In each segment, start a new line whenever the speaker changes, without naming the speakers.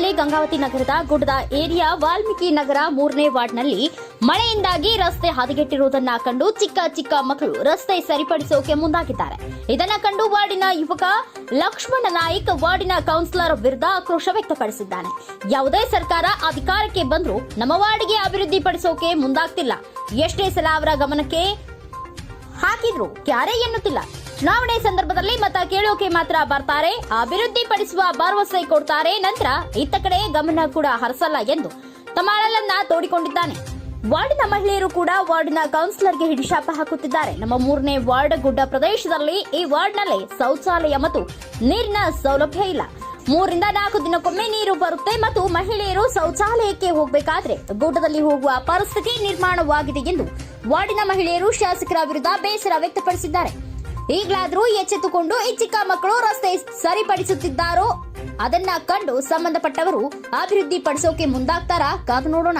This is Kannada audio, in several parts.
ಜಿಲ್ಲೆ ಗಂಗಾವತಿ ನಗರದ ಗುಡ್ಡದ ಏರಿಯಾ ವಾಲ್ಮೀಕಿ ನಗರ ಮೂರನೇ ವಾರ್ಡ್ನಲ್ಲಿ ಮಳೆಯಿಂದಾಗಿ ರಸ್ತೆ ಹದಗೆಟ್ಟಿರುವುದನ್ನ ಕಂಡು ಚಿಕ್ಕ ಚಿಕ್ಕ ಮಕ್ಕಳು ರಸ್ತೆ ಸರಿಪಡಿಸೋಕೆ ಮುಂದಾಗಿದ್ದಾರೆ. ಇದನ್ನ ಕಂಡು ವಾರ್ಡಿನ ಯುವಕ ಲಕ್ಷ್ಮಣ ನಾಯ್ಕ್ ವಾರ್ಡಿನ ಕೌನ್ಸಿಲರ್ ವಿರುದ್ಧ ಆಕ್ರೋಶ ವ್ಯಕ್ತಪಡಿಸಿದ್ದಾನೆ. ಯಾವುದೇ ಸರ್ಕಾರ ಅಧಿಕಾರಕ್ಕೆ ಬಂದರೂ ನಮ್ಮ ವಾರ್ಡ್ಗೆ ಅಭಿವೃದ್ಧಿ ಪಡಿಸೋಕೆ ಮುಂದಾಗ್ತಿಲ್ಲ. ಎಷ್ಟೇ ಸಲ ಅವರ ಗಮನಕ್ಕೆ ಹಾಕಿದ್ರು ಕ್ಯಾರೇ ಎನ್ನುತ್ತಿಲ್ಲ. ಚುನಾವಣೆ ಸಂದರ್ಭದಲ್ಲಿ ಮತ ಕೇಳೋಕೆ ಮಾತ್ರ ಬರ್ತಾರೆ. ಅಭಿವೃದ್ಧಿ ಪಡಿಸುವ ಭರವಸೆ ಕೊಡ್ತಾರೆ. ನಂತರ ಇತ್ತ ಕಡೆ ಗಮನ ಕೂಡ ಹರಿಸಲ್ಲ ಎಂದು ತಮ್ಮ ಅಳಲನ್ನ ತೋಡಿಕೊಂಡಿದ್ದಾನೆ. ವಾರ್ಡ್ನ ಮಹಿಳೆಯರು ಕೂಡ ವಾರ್ಡ್ನ ಕೌನ್ಸಿಲರ್ಗೆ ಹಿಡಿಶಾಪ ಹಾಕುತ್ತಿದ್ದಾರೆ. ನಮ್ಮ ಮೂರನೇ ವಾರ್ಡ್ ಗುಡ್ಡ ಪ್ರದೇಶದಲ್ಲಿ ಈ ವಾರ್ಡ್ನಲ್ಲಿ ಶೌಚಾಲಯ ಮತ್ತು ನೀರಿನ ಸೌಲಭ್ಯ ಇಲ್ಲ. ಮೂರಿಂದ ನಾಲ್ಕು ದಿನಕ್ಕೊಮ್ಮೆ ನೀರು ಬರುತ್ತೆ ಮತ್ತು ಮಹಿಳೆಯರು ಶೌಚಾಲಯಕ್ಕೆ ಹೋಗಬೇಕಾದ್ರೆ ಗುಡ್ಡದಲ್ಲಿ ಹೋಗುವ ಪರಿಸ್ಥಿತಿ ನಿರ್ಮಾಣವಾಗಿದೆ ಎಂದು ವಾರ್ಡಿನ ಮಹಿಳೆಯರು ಶಾಸಕರ ವಿರುದ್ಧ ಬೇಸರ ವ್ಯಕ್ತಪಡಿಸಿದ್ದಾರೆ. ಈಗಲಾದರೂ ಎಚ್ಚೆತ್ತುಕೊಂಡು ಈ ಚಿಕ್ಕ ಮಕ್ಕಳು ರಸ್ತೆ ಸರಿಪಡಿಸುತ್ತಿದ್ದಾರೋ? ಅದನ್ನ ಕಂಡು ಸಂಬಂಧಪಟ್ಟವರು ಅಭಿವೃದ್ಧಿ ಪಡಿಸೋಕೆ ಮುಂದಾಗ್ತಾರಾ? ಕಾದು ನೋಡೋಣ.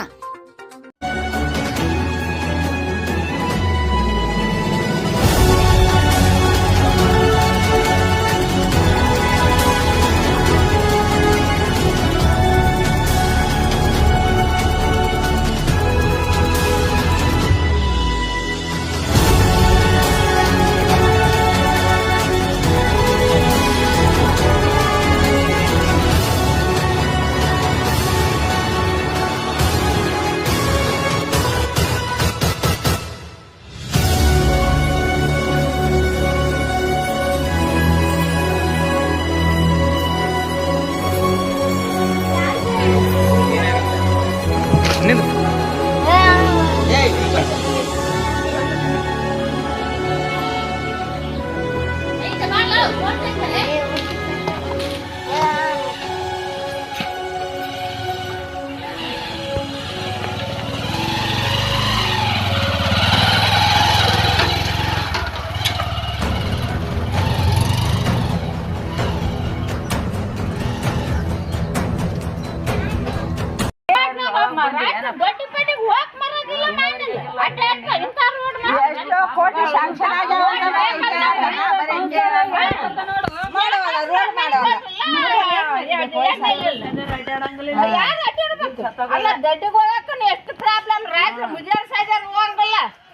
ಅಲ್ಲ ಗಡ್ಡಿಗೋಳಕ್ಕೂ ಎಷ್ಟು ಪ್ರಾಬ್ಲಮ್ ರಾತ್ರಿ ಸಾಯ್ದಾರ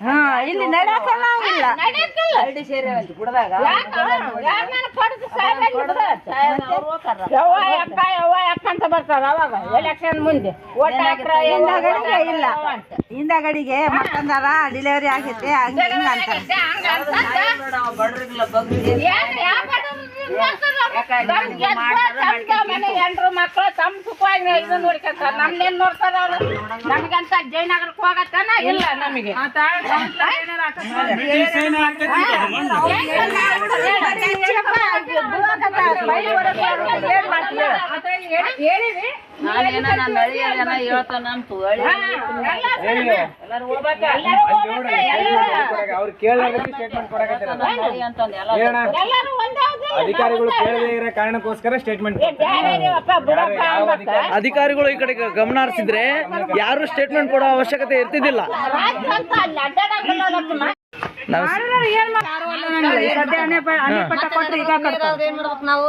ಹಾ, ಇಲ್ಲಿ ನಡೆಯಕ್ಕಲ್ಲ ಆಗಿಲ್ಲ.
ಯಾರು ನಾನು ಪಡೆದು ಸಾಯ್ಬೇಕು ಯವ್ವ ಯಪ್ಪ ಯವ್ವ ಯಪ್ಪ ಅಂತ ಬರ್ತಾರ ಅವಾಗ. ಎಲೆಕ್ಷನ್ ಮುಂದೆ. ಓಟ್ ಹಾಕ್ರ
ಹಿಂದಗಡೆಗೆ ಇಲ್ಲ. ಹಿಂದಗಡಿಗೆ ಮಕ್ಕಂದಾರ ಡೆಲಿವರಿ ಆಗೈತೆ ಹಂಗ
ಕೇಳಿ ಮಕ್ಳು ತಮ್ಮ ಸುಖವಾಗಿ ಇದನ್ನ ನೋಡ್ಕೊಂತಾರ ನಮ್ದೇನ್ ನೋಡ್ತಾರ ಅವ್ರು ನಮ್ಗಂತ ಜಯನಗರಕ್ಕೆ ಹೋಗತ್ತಾನ ಇಲ್ಲ ನಮಗೆ
ನಾನೇನ ನನ್ನ ಜನ
ಅವ್ರು ಸ್ಟೇಟ್ಮೆಂಟ್ ಕೊಡಕತ್ತೀರ
ಅಂತಂದು ಎಲ್ಲ
ಅಧಿಕಾರಿಗಳು ಕೇಳದೇ ಇರೋ ಕಾರಣಕ್ಕೋಸ್ಕರ ಸ್ಟೇಟ್ಮೆಂಟ್.
ಅಧಿಕಾರಿಗಳು ಈ ಕಡೆ ಗಮನ ಹರಿಸಿದ್ರೆ ಯಾರು ಸ್ಟೇಟ್ಮೆಂಟ್ ಕೊಡೋ ಅವಶ್ಯಕತೆ ಇರ್ತಿದ್ದಿಲ್ಲ. ನಾವು
ನಾವು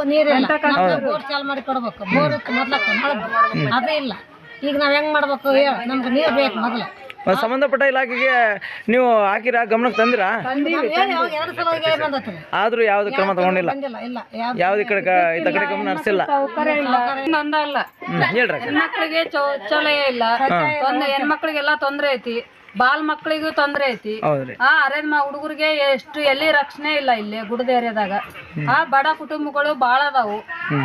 ಬೋರ್ ಚಾಲು ಮಾಡಿ ಕೊಡ್ಬೇಕು. ಬೋರ್ ಮೊದ್ಲಕ್ಕ ಅದೇ ಇಲ್ಲ. ಈಗ ನಾವ್ ಹೆಂಗ್ ಮಾಡ್ಬೇಕು ಹೇಳ. ನಮ್ಗೆ ನೀರ್ ಬೇಕು ಮೊದಲು.
ಸಂಬಂಧಪಟ್ಟ ಇಲಾಖೆಗೆ ನೀವು ಹಾಕಿರ ಗಮನಕ್ಕೆ ತಂದಿರಾ?
ನಾವ್ ಹೇಳಿ ಎರಡು ಸಲ ಹೋಗಿ ಬಂದತ್ರಿ?
ಆದ್ರೂ ಯಾವ್ದು ಕ್ರಮ ತಗೊಂಡಿಲ್ಲ.
ಬಂದಿಲ್ಲ ಇಲ್ಲ ಯಾವ್ದು
ಯಾವ್ದು ಈ ಕಡೆ ಕಡೆ ಗಮನ ಹರಿಸಿಲ್ಲ. ಹ್ಮ್ ಹೇಳ್ರಿ.
ಹೆಣ್ಮಕ್ಳಿಗೆ ಶೌಚಾಲಯ ಇಲ್ಲ. ತೊಂದ್ರೆ ಹೆಣ್ಮಕ್ಳಿಗೆಲ್ಲ ತೊಂದ್ರೆ ಐತಿ. ಬಾಲ್ ಮಕ್ಳಿಗೂ ತೊಂದ್ರೆ ಐತಿ.
ಹೌದ್ರಿ.
ಆ ಅರೇಂಜ್ ಮಾ ಹುಡುಗರಿಗೆ ಎಷ್ಟು ಎಲ್ಲಿ ರಕ್ಷಣೆ ಇಲ್ಲ ಇಲ್ಲಿ ಗುಡದ ಏರಿಯಾದಾಗ. ಆ ಬಡ ಕುಟುಂಬಗಳು ಬಾಳ ಅದಾವು.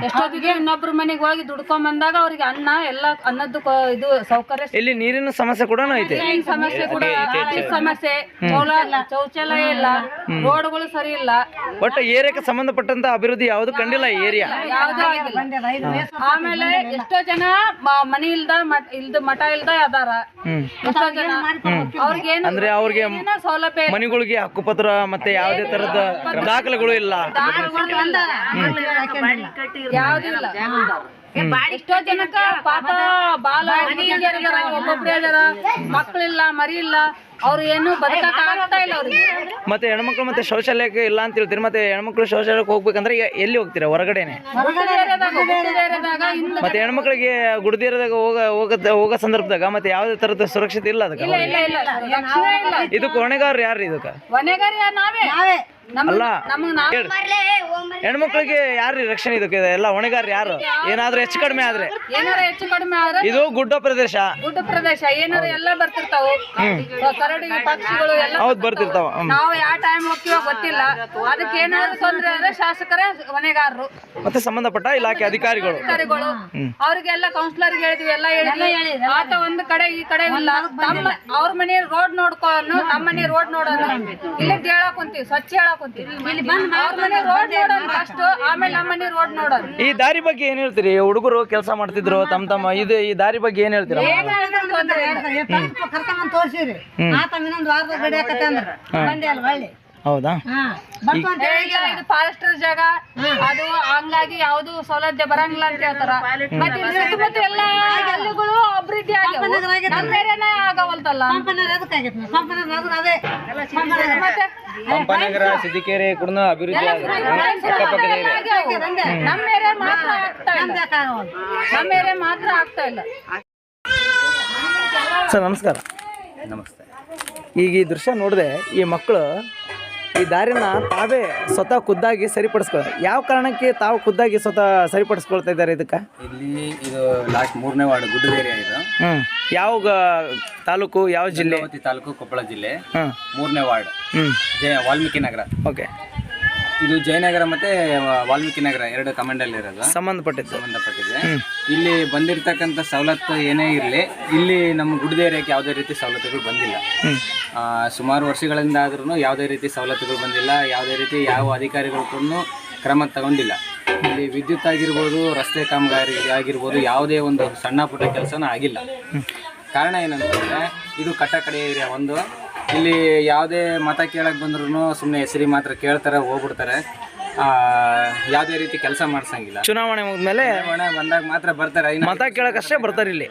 ಎಷ್ಟೊತ್ತಿಗೆ ಇನ್ನೊಬ್ರ ಮನೆಗೆ ಹೋಗಿ ದುಡ್ಕೊಂಡ್ ಬಂದಾಗ ಅವ್ರಿಗೆ ಅನ್ನ ಎಲ್ಲ ಅನ್ನದ್ದು ಕೊ- ಇದು ಸೌಕರ್ಯ
ಇಲ್ಲಿ ನೀರಿನ ಸಮಸ್ಯೆ ಕೂಡ ಐತೆ.
ನೀರಿನ ಸಮಸ್ಯೆ ಕೂಡ ಆರ್ಥಿಕ ಸಮಸ್ಯೆ. ಶೌಲ- ಶೌಚಾಲಯ ಇಲ್ಲ. ರೋಡ್ಗಳು ಸರಿ ಇಲ್ಲ.
ಒಟ್ಟು ಏರಿಯಾಕ್ಕೆ ಸಂಬಂಧಪಟ್ಟಂತ ಅಭಿವೃದ್ಧಿ ಯಾವ್ದು ಕಂಡಿಲ್ಲ ಏರಿಯಾ.
ಯಾವ್ದೂ ಆಗಿಲ್ಲ. ಆಮೇಲೆ ಎಷ್ಟೋ ಜನ ಮ- ಮನಿ ಇಲ್ದ ಮಠ ಇಲ್ದ ಮಠ ಇಲ್ದ ಅದಾರ. ಎಷ್ಟೋ ಜನ ಅವ್ರಿಗೇನು
ಅಂದ್ರೆ ಅವ್ರಿಗೆ
ಏನೇನೋ ಸೌಲಭ್ಯ ಇಲ್ಲ.
ಮನೆಗಳಿಗೆ ಹಕ್ಕುಪತ್ರ ಮತ್ತೆ ಯಾವುದೇ ತರದ ದಾಖಲೆಗಳು ಇಲ್ಲ.
ಯಾವ್ದು ಇಲ್ಲ. ಎಷ್ಟೋ ಜನಕ್ಕ ಪಾಪ ಬಾಲ ಒಬ್ಬೊಬ್ರೇ ಮಕ್ಳಿಲ್ಲ ಮರಿ ಇಲ್ಲ ಅವ್ರು ಏನು ಬದುಕಕ್ ಆಗ್ತಾ ಇಲ್ಲ ಅವ್ರಿಗೆ.
ಮತ್ತೆ ಹೆಣ್ಮಕ್ಳು ಮತ್ತೆ ಶೌಚಾಲಯಕ್ಕೆ ಇಲ್ಲ ಅಂತ ಹೇಳ್ತೀರಿ. ಮತ್ತೆ ಹೆಣ್ಮಕ್ಳು ಶೌಚಾಲಯಕ್ಕೆ ಹೋಗ್ಬೇಕಂದ್ರೆ ಈಗ ಎಲ್ಲಿ ಹೋಗ್ತೀರಾ? ಹೊರಗಡೆನೆ?
ಗುಡ್ಡ ಏರಿಯಾದಾಗ ಗುಡ್ಡ ಏರಿಯಾದಾಗ ಹಿಂದ್
ಮತ್ತೆ ಹೆಣ್ಮಕ್ಳಿಗೆ ಗುಡ್ದಿರದಾಗ ಹೋಗ ಹೋಗದ ಹೋಗೋ ಸಂದರ್ಭದಾಗ ಮತ್ತೆ ಯಾವುದೇ ತರದ ಸುರಕ್ಷತೆ ಇಲ್ಲ ಅದಕ್ಕೆ?
ಇಲ್ಲ ಇಲ್ಲ ಇಲ್ಲ. ಲಕ್ಷಣೇ ಇಲ್ಲ.
ಇದಕ್ಕೆ ಹೊಣೆಗಾರ ಯಾರು ಇದಕ್ಕೆ?
ಕೊನೆಗಾರ ನಾವೇ.
ಅಲ್ಲ
ನಮಗ್ ನಾವ್.
ಹೇಳ್. ಹೆಣ್ಮಕ್ಳಿಗೆ ಯಾರು ರಕ್ಷಣೆ ಇದಕ್ಕೆ? ಎಲ್ಲ ಹೊಣೆಗಾರ ಯಾರು? ಏನಾದ್ರು ಹೆಚ್ಚು ಕಡಿಮೆ ಆದ್ರೆ.
ಏನಾರ ಹೆಚ್ಚು ಕಡಿಮೆ ಆದ್ರೆ
ಇದು ಗುಡ್ಡ ಪ್ರದೇಶ.
ಗುಡ್ಡ ಪ್ರದೇಶ. ಏನಾರ ಎಲ್ಲ ಬರ್ತಿರ್ತಾವು. ಪಕ್ಷಿಗಳು ಎಲ್ಲ
ಹೌದು ಬರ್ತಿರ್ತಾವ ಹ್ಮ್.
ನಾವು ಯಾವ ಟೈಮ್ ಹೋಗ್ತೀವೋ ಗೊತ್ತಿಲ್ಲ ಅದಕ್ಕೆ ಏನಾದ್ರು ತೊಂದ್ರೆ ಅಂದ್ರೆ ಶಾಸಕರೇ ಮನೆಗಾರರು
ಮತ್ತೆ ಸಂಬಂಧಪಟ್ಟ ಇಲಾಖೆ ಅಧಿಕಾರಿಗಳು
ಅಧಿಕಾರಿಗಳು ಅವ್ರಿಗೆಲ್ಲ ಕೌನ್ಸಿಲರ್ ಹೇಳಿದ್ವಿ ಎಲ್ಲ ಹೇಳಿದ್ವಿ ಆತ ಒಂದ್ ಕಡೆ ಈ ಕಡೆ ಇಲ್ಲ ತಮ್ಮ ಅವ್ರ ಮನೆ ರೋಡ್ ನೋಡ್ಕೊನು ನಮ್ಮ ಮನೆ ರೋಡ್ ನೋಡೋಣ ಇಲ್ಲಿ ಹೇಳಕ್ ಕುಂತೀವಿ ಸ್ವಚ್ಛ ಹೇಳಕ್ ಕುಂತೀವಿ ಅವ್ರ ಮನೆ ರೋಡ್ ನೋಡೋದು ಫಸ್ಟ್ ಆಮೇಲೆ ನಮ್ಮ ಮನೆ ರೋಡ್ ನೋಡೋದು
ಈ ದಾರಿ ಬಗ್ಗೆ ಏನ್ ಹೇಳ್ತೀರಿ ಹುಡುಗರು ಕೆಲಸ ಮಾಡ್ತಿದ್ರು ತಮ್ಮ ತಮ್ಮ ಇದು ಈ ದಾರಿ ಬಗ್ಗೆ ಏನ್ ಹೇಳ್ತೀರಾ
ತೊಂದ್ರೆ ಇಲ್ಲ.
ಕರ್ಕೊಂಡ್ ತೋರ್ಸಿರಿ ಆತ ಇನ್ನೊಂದ್ ವಾರದ ಗಡಿ ಹಾಕತ್ತೆ ಅಂದ್ರ. ಬಂದೆ ಅಲ್ಲ? ಒಳ್ಳೆ
ಹೌದಾ?
ಹಾ ಬರ್ತು ಅಂತ ಹೇಳಿ
ಇದು ಫಾರೆಸ್ಟರ್ ಜಾಗ. ಅದು ಹಂಗಾಗಿ ಯಾವ್ದು ಸೌಲಭ್ಯ ಬರಂಗಿಲ್ಲ ಅಂತ ಹೇಳ್ತಾರ. ಮತ್ತೆ ಇಲ್ಲಿ ಸುತ್ತಮುತ್ತ ಎಲ್ಲ ಹಳ್ಳಿಗಳು ಅಭಿವೃದ್ಧಿ ಆಗ್ಯಾವ. ನಮ್ಮ ಏರಿಯಾನೇ ಆಗವಲ್ತಲ್ಲ.
ಪಂಪನಗರ ಅದಕ್ಕಾಗೈತೆ ಪಂಪನಗರ ಅದು ಅದೇ.
ಮತ್ತೆ?
ಪಂಪನಗರ ಸಿದ್ದಿಕೆರೆ ಕೂಡ ಅಭಿವೃದ್ಧಿ ಅಕ್ಕಪಕ್ಕದ ಏರಿಯಾ
ಆಗ್ಯಾವು. ನಮ್ಮ ಏರಿಯಾ ಮಾತ್ರ ಆಗ್ತಾ ಇಲ್ಲ. ನಮ್ಮ ಏರಿಯಾ ಮಾತ್ರ ಆಗ್ತಾ ಇಲ್ಲ.
ಸರ್ ನಮಸ್ಕಾರ.
ನಮಸ್ತೆ.
ಈಗ ಈ ದೃಶ್ಯ ನೋಡಿದೆ ಈ ಮಕ್ಕಳು ಈ ದಾರಿನ ತಾವೇ ಸ್ವತಃ ಖುದ್ದಾಗಿ ಸರಿಪಡಿಸ್ಕೊ ಯಾವ ಕಾರಣಕ್ಕೆ ತಾವು ಖುದ್ದಾಗಿ ಸ್ವತಃ ಸರಿಪಡಿಸ್ಕೊಳ್ತಾ ಇದ್ದಾರೆ ಇದಕ್ಕೆ?
ಇಲ್ಲಿ ಇದು ಲಾಸ್ಟ್ ಮೂರನೇ ವಾರ್ಡ್ ಗುಡ್ಡದ ಏರಿಯಾ ಇದು.
ಹ್ಞೂ ಯಾವ ಗ- ತಾಲೂಕು ಯಾವ ಜಿಲ್ಲೆ?
ಗಂಗಾವತಿ ತಾಲೂಕು ಕೊಪ್ಪಳ ಜಿಲ್ಲೆ.
ಹ್ಞೂ
ಮೂರನೇ ವಾರ್ಡ್.
ಹ್ಞೂ
ಜಯ ವಾಲ್ಮೀಕಿ ನಗರ.
ಓಕೆ.
ಇದು ಜಯನಗರ ಮತ್ತೆ ವಾಲ್ಮೀಕಿ ನಗರ ಎರಡು ಕಮಾಂಡಲ್ಲಿ ಇರೋದು.
ಸಂಬಂಧಪಟ್ಟಿದ್ದು.
ಸಂಬಂಧಪಟ್ಟಿದೆ. ಇಲ್ಲಿ ಬಂದಿರತಕ್ಕಂತ ಸವಲತ್ತು ಏನೇ ಇರಲಿ ಇಲ್ಲಿ ನಮ್ಮ ಗುಡ್ಡ ಏರಿಯಾಕ್ಕೆ ಯಾವುದೇ ರೀತಿ ಸವಲತ್ತುಗಳು ಬಂದಿಲ್ಲ. ಆ, ಸುಮಾರು ವರ್ಷಗಳಿಂದ ಆದ್ರೂ ಯಾವುದೇ ರೀತಿ ಸವಲತ್ತುಗಳು ಬಂದಿಲ್ಲ ಯಾವುದೇ ರೀತಿ ಯಾವ ಅಧಿಕಾರಿಗಳು ಕೂಡ ಕ್ರಮ ತಗೊಂಡಿಲ್ಲ. ಇಲ್ಲಿ ವಿದ್ಯುತ್ ಆಗಿರ್ಬೋದು ರಸ್ತೆ ಕಾಮಗಾರಿ ಆಗಿರ್ಬೋದು ಯಾವುದೇ ಒಂದು ಸಣ್ಣ ಪುಟ್ಟ ಕೆಲಸನೂ ಆಗಿಲ್ಲ. ಕಾರಣ ಏನಂತಂದ್ರೆ ಇದು ಕಟ್ಟ ಕಡೆ ಏರಿಯಾ ಒಂದು. ಇಲ್ಲಿ ಯಾವುದೇ ಮತ ಕೇಳಕ್ಕೆ ಬಂದ್ರೂ ಸುಮ್ಮನೆ ಹೆಸರಿ ಮಾತ್ರ ಕೇಳ್ತಾರೆ ಹೋಗ್ಬಿಡ್ತಾರೆ. ಯಾವುದೇ ರೀತಿ ಕೆಲಸ ಮಾಡಿಸಂಗಿಲ್ಲ.
ಚುನಾವಣೆ ಮುಗಿದ್ಮೇಲೆ
ಚುನಾವಣೆ ಬಂದಾಗ ಮಾತ್ರ ಬರ್ತಾರೆ. ಮತ
ಮತ ಕೇಳಕ್ಕಷ್ಟೇ ಬರ್ತಾರೆ. ಇಲ್ಲಿ.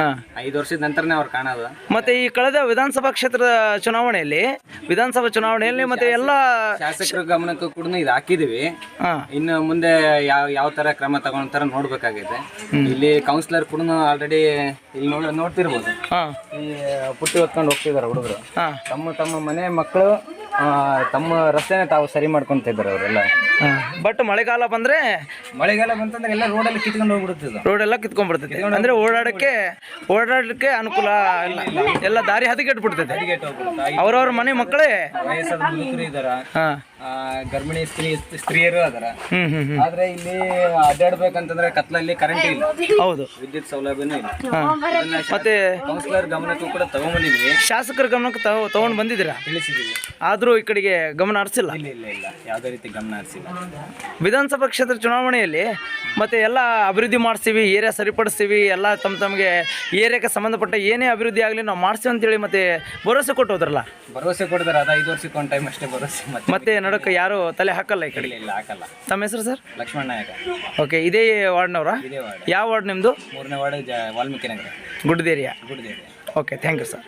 ಹಾಂ.
ಐದು ವರ್ಷದ ನಂತರನೇ ಅವ್ರು ಕಾಣೋದು.
ಮತ್ತೆ ಈ ಕಳೆದ ವಿಧಾನಸಭಾ ಕ್ಷೇತ್ರದ ಚುನಾವಣೆಯಲ್ಲಿ ವಿಧಾನಸಭಾ ಚುನಾವಣೆಯಲ್ಲಿ ಮತ್ತೆ ಎಲ್ಲ
ಶಾಸಕರ ಗಮನಕ್ಕೂ ಕೂಡ ಇದು ಹಾಕಿದೀವಿ.
ಹಾಂ.
ಇನ್ನು ಮುಂದೆ ಯಾವ ಯಾವ ತರ ಕ್ರಮ ತಗೊಂಡ್ತಾರ ನೋಡ್ಬೇಕಾಗೈತೆ. ಇಲ್ಲಿ ಕೌನ್ಸಿಲರ್ ಕೂಡ ಆಲ್ರೆಡಿ ಇಲ್ಲಿ ನೋಡ್ ನೋಡ್ತಿರ್ಬೋದು.
ಹಾಂ.
ಈ ಪುಟ್ಟಿ ಹೊತ್ಕೊಂಡು ಹೋಗ್ತಿದಾರೆ ಹುಡುಗರು.
ಹಾಂ.
ತಮ್ಮ ತಮ್ಮ ಮನೆ ಮಕ್ಕಳು ತಮ್ಮ ರಸ್ತೆನ ತಾವು ಸರಿ ಮಾಡ್ಕೊಂತ ಇದ್ದಾರೆ ಅವರೆಲ್ಲ?
ಬಟ್ ಮಳೆಗಾಲ ಬಂದ್ರೆ
ಮಳೆಗಾಲ ಬಂತಂದ್ರೆ ಎಲ್ಲ ರೋಡಲ್ಲಿ ಕಿತ್ಕೊಂಡು ಹೋಗ್ಬಿಡುತ್ತೆ
ರೋಡ್ ಎಲ್ಲ ಕಿತ್ಕೊಂಡ್ಬಿಡ್ತೈತೆ. ಅಂದ್ರೆ ಓಡಾಡಕ್ಕೆ ಓಡಾಡಲಿಕ್ಕೆ ಅನುಕೂಲ ಇಲ್ಲ. ಎಲ್ಲ ದಾರಿ ಹದಗೆಟ್ಬಿಡ್ತೈತೆ ಅವ್ರವ್ರ ಮನೆ ಮಕ್ಕಳೇ
ವಯಸ್ಸಾದ ಮುದುಕರು ಇದಾರ ಆ, ಗರ್ಭಿಣಿ ಸ್ತ್ರೀ ಸ್ತ್ರೀಯರು ಅದರ? ಆದ್ರೆ ಇಲ್ಲಿ ಅಡ್ಡಾಡ್ಬೇಕಂತಂದ್ರೆ ಕತ್ಲಲ್ಲಿ ಕರೆಂಟ್ ಇಲ್ಲ.
ಹೌದು.
ವಿದ್ಯುತ್ ಸೌಲಭ್ಯನೂ ಇಲ್ಲ.
ಮತ್ತೆ
ಕೌನ್ಸಿಲರ್ ಗಮನಕ್ಕೂ ಕೂಡ ತಗೊಂಡ್ಬಂದಿದ್ವಿ
ಶಾಸಕರ ಗಮನಕ್ಕೆ ತಗೊಂಡ್ ತೊಗೊಂಡು ಬಂದಿದ್ದೀರಾ?
ತಿಳಿಸಿದೀವಿ
ಆದರೂ ಈ ಕಡೆಗೆ ಗಮನ ಹರಿಸಿಲ್ಲ.
ಇಲ್ಲ ಇಲ್ಲ ಇಲ್ಲ. ಯಾವುದೇ ರೀತಿ ಗಮನ ಹರಿಸಿಲ್ಲ.
ವಿಧಾನಸಭಾ ಕ್ಷೇತ್ರ ಚುನಾವಣೆಯಲ್ಲಿ ಮತ್ತೆ ಎಲ್ಲ ಅಭಿವೃದ್ಧಿ ಮಾಡಿಸ್ತೀವಿ ಏರಿಯಾ ಸರಿಪಡಿಸ್ತೀವಿ ಎಲ್ಲ ತಮ್ಮ ತಮಗೆ ಏರಿಯಾಕ್ಕೆ ಸಂಬಂಧಪಟ್ಟ ಏನೇ ಅಭಿವೃದ್ಧಿ ಆಗಲಿ ನಾವು ಮಾಡ್ಸ್ತೀವಿ ಅಂತೇಳಿ ಮತ್ತೆ ಭರವಸೆ ಕೊಟ್ಟು ಹೋದ್ರಲ್ಲ?
ಭರವಸೆ ಕೊಡ್ತಾರೆ ಅದ ಐದು ವರ್ಷಕ್ಕೆ ಒಂದು ಟೈಮ್ ಅಷ್ಟೇ ಭರವಸೆ ಮತ್ತೆ
ಮತ್ತೆ ನಡಕ್ಕೆ ಯಾರು ತಲೆ ಹಾಕಲ್ಲ ಈ ಕಡೆ?
ಇಲ್ಲ ಹಾಕಲ್ಲ.
ತಮ್ಮ ಹೆಸರು ಸರ್?
ಲಕ್ಷ್ಮಣ ನಾಯಕ.
ಓಕೆ ಇದೇ ವಾರ್ಡ್ನವರ?
ಇದೇ ವಾರ್ಡ್.
ಯಾವ ವಾರ್ಡ್ ನಿಮ್ಮದು
ಮೂರನೇ ward Valmiki Nagar.
ಗುಡ್ಡದೇರಿಯಾ area
good area
okay thank you sir